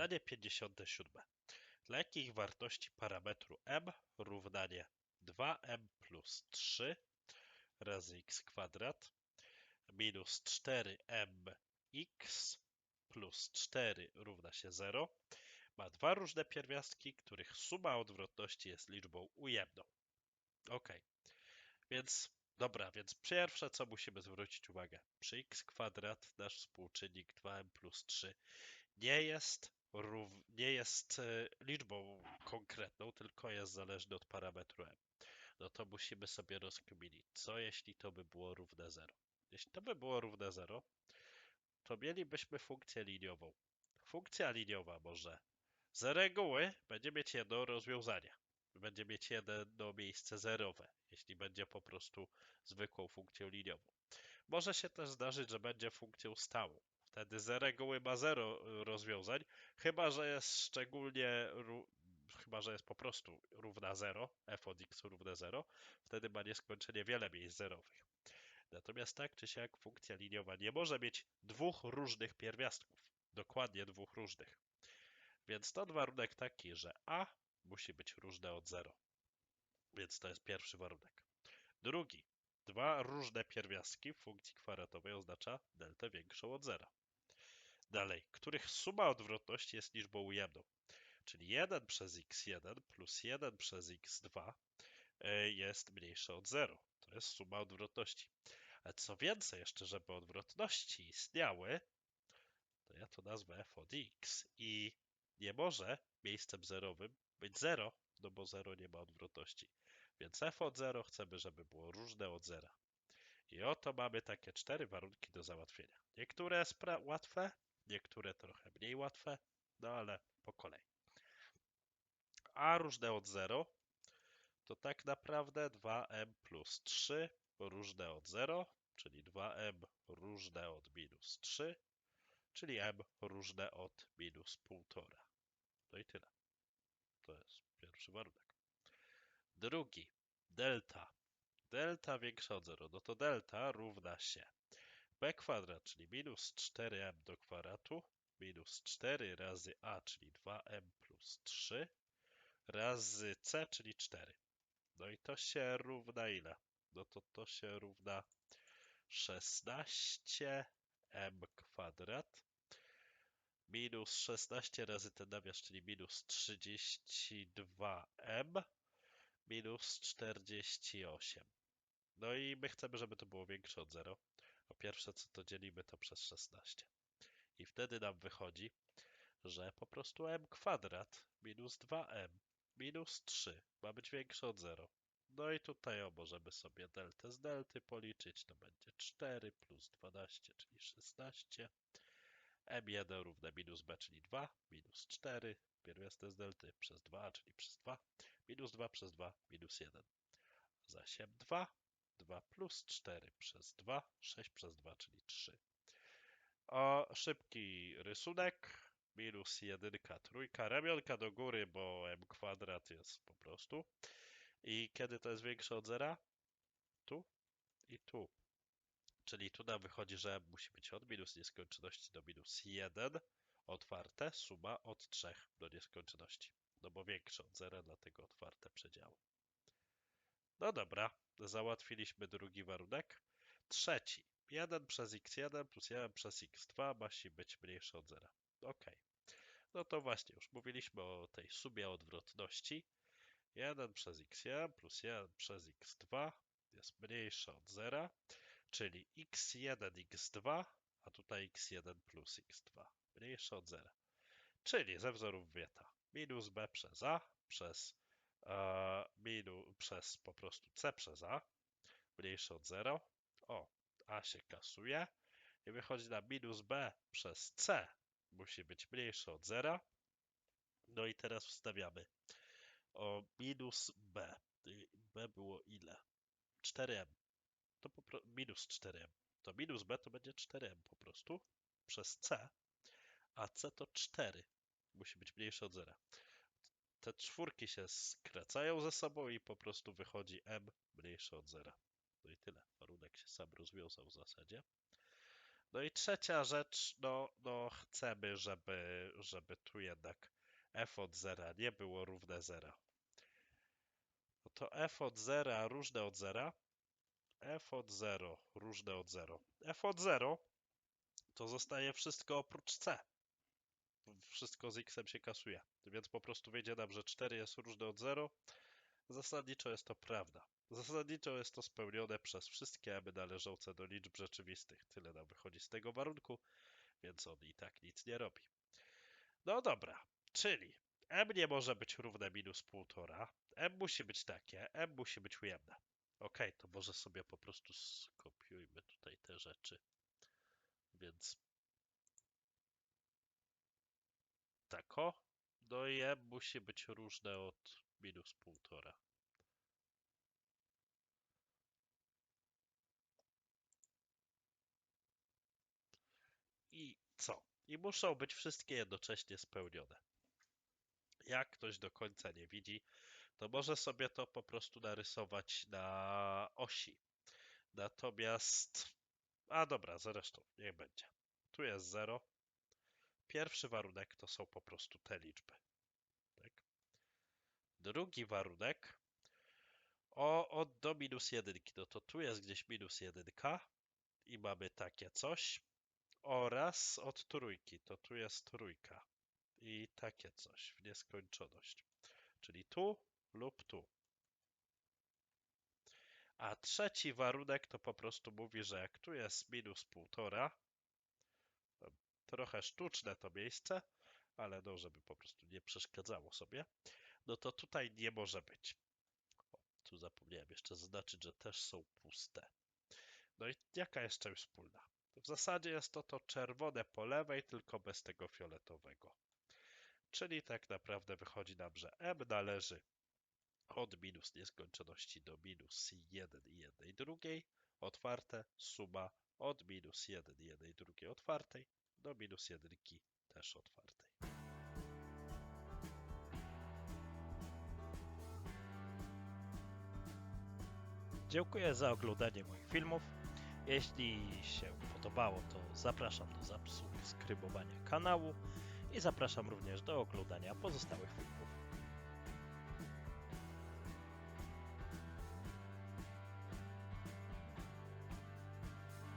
Zadanie 57. Dla jakich wartości parametru m równanie 2m plus 3 razy x kwadrat minus 4mx plus 4 równa się 0 ma dwa różne pierwiastki, których suma odwrotności jest liczbą ujemną. Ok, więc dobra, więc pierwsze co musimy zwrócić uwagę, przy x kwadrat nasz współczynnik 2m plus 3 nie jest, nie jest e, liczbą konkretną, tylko jest zależny od parametru m. No to musimy sobie rozkminić, co jeśli to by było równe 0. Jeśli to by było równe 0, to mielibyśmy funkcję liniową. Funkcja liniowa może z reguły będzie mieć jedno rozwiązanie. Będzie mieć jedno miejsce zerowe, jeśli będzie po prostu zwykłą funkcją liniową. Może się też zdarzyć, że będzie funkcją stałą. Wtedy z reguły ma zero rozwiązań, chyba że jest szczególnie, chyba że jest po prostu równa 0, f od x równe 0, wtedy ma nieskończenie wiele miejsc zerowych. Natomiast tak czy siak funkcja liniowa nie może mieć dwóch różnych pierwiastków. Dokładnie dwóch różnych. Więc to warunek taki, że a musi być różne od 0. Więc to jest pierwszy warunek. Drugi. Dwa różne pierwiastki w funkcji kwadratowej oznacza deltę większą od 0. Dalej, których suma odwrotności jest liczbą ujemną. Czyli 1 przez x1 plus 1 przez x2 e, jest mniejsze od 0. To jest suma odwrotności. Ale co więcej, jeszcze żeby odwrotności istniały, to ja to nazwę f od x i nie może miejscem zerowym być 0, no bo 0 nie ma odwrotności. Więc f od 0 chcemy, żeby było różne od 0. I oto mamy takie cztery warunki do załatwienia. Niektóre łatwe, niektóre trochę mniej łatwe, no ale po kolei. A różne od 0 to tak naprawdę 2m plus 3 różne od 0, czyli 2m różne od minus 3, czyli m różne od minus 1,5. No i tyle. To jest pierwszy warunek. Drugi, delta. Delta większa od 0. No to delta równa się b kwadrat, czyli minus 4m do kwadratu, minus 4 razy a, czyli 2m plus 3, razy c, czyli 4. No i to się równa ile? No to to się równa 16m kwadrat minus 16 razy ten nawias, czyli minus 32m minus 48. No i my chcemy, żeby to było większe od 0. Po pierwsze, co to dzielimy, to przez 16. I wtedy nam wychodzi, że po prostu m kwadrat minus 2m minus 3 ma być większe od 0. No i tutaj o, możemy sobie deltę z delty policzyć. To będzie 4 plus 12, czyli 16 m1 równe minus b, czyli 2, minus 4, pierwiastek z delty przez 2, czyli przez 2, minus 2 przez 2, minus 1. Zasiem 2, 2 plus 4 przez 2, 6 przez 2, czyli 3. O, szybki rysunek, minus 1, trójka, ramionka do góry, bo m kwadrat jest po prostu. I kiedy to jest większe od zera? Tu i tu. Czyli tu nam wychodzi, że musi być od minus nieskończoności do minus 1 otwarte, suma od 3 do nieskończoności. No bo większe od 0, dlatego otwarte przedziały. No dobra, załatwiliśmy drugi warunek. Trzeci. 1 przez x1 plus 1 przez x2 musi być mniejsze od 0. Ok. No to właśnie, już mówiliśmy o tej sumie odwrotności. 1 przez x1 plus 1 przez x2 jest mniejsze od 0 czyli x1, x2, a tutaj x1 plus x2, mniejsze od 0. Czyli ze wzorów wieta minus b przez a przez, e, minus, przez po prostu c przez a, mniejsze od 0. O, a się kasuje i wychodzi na minus b przez c musi być mniejsze od 0. No i teraz wstawiamy o minus b. b było ile? 4m to po minus 4m. To minus b to będzie 4m po prostu przez c, a c to 4. Musi być mniejsze od zera. Te czwórki się skracają ze sobą i po prostu wychodzi m mniejsze od zera. No i tyle. Warunek się sam rozwiązał w zasadzie. No i trzecia rzecz, no, no chcemy, żeby, żeby tu jednak f od zera nie było równe zera. No to f od zera różne od zera, f od 0 różne od 0. f od 0 to zostaje wszystko oprócz c. Wszystko z x się kasuje, więc po prostu wyjdzie nam, że 4 jest różne od 0. Zasadniczo jest to prawda. Zasadniczo jest to spełnione przez wszystkie m należące do liczb rzeczywistych. Tyle nam wychodzi z tego warunku, więc on i tak nic nie robi. No dobra, czyli m nie może być równe minus 1,5. m musi być takie, m musi być ujemne. Ok, to może sobie po prostu skopiujmy tutaj te rzeczy. Więc tako. No i musi być różne od minus 1,5. I co? I muszą być wszystkie jednocześnie spełnione. Jak ktoś do końca nie widzi, to może sobie to po prostu narysować na osi. Natomiast, a dobra, zresztą, niech będzie. Tu jest 0. Pierwszy warunek to są po prostu te liczby. Tak? Drugi warunek o, od do minus 1, no to tu jest gdzieś minus 1 i mamy takie coś. Oraz od trójki, to tu jest trójka. I takie coś w nieskończoność. Czyli tu lub tu. A trzeci warunek to po prostu mówi, że jak tu jest minus 1,5, trochę sztuczne to miejsce, ale no, żeby po prostu nie przeszkadzało sobie, no to tutaj nie może być. O, tu zapomniałem jeszcze zaznaczyć, że też są puste. No i jaka jest część wspólna? W zasadzie jest to to czerwone po lewej, tylko bez tego fioletowego. Czyli tak naprawdę wychodzi nam, że m należy od minus nieskończoności do minus 1 i 1 drugiej, otwarte, suma od minus 1 i 1 drugiej otwartej do minus 1 też otwartej. Dziękuję za oglądanie moich filmów. Jeśli się podobało, to zapraszam do subskrybowania kanału i zapraszam również do oglądania pozostałych filmów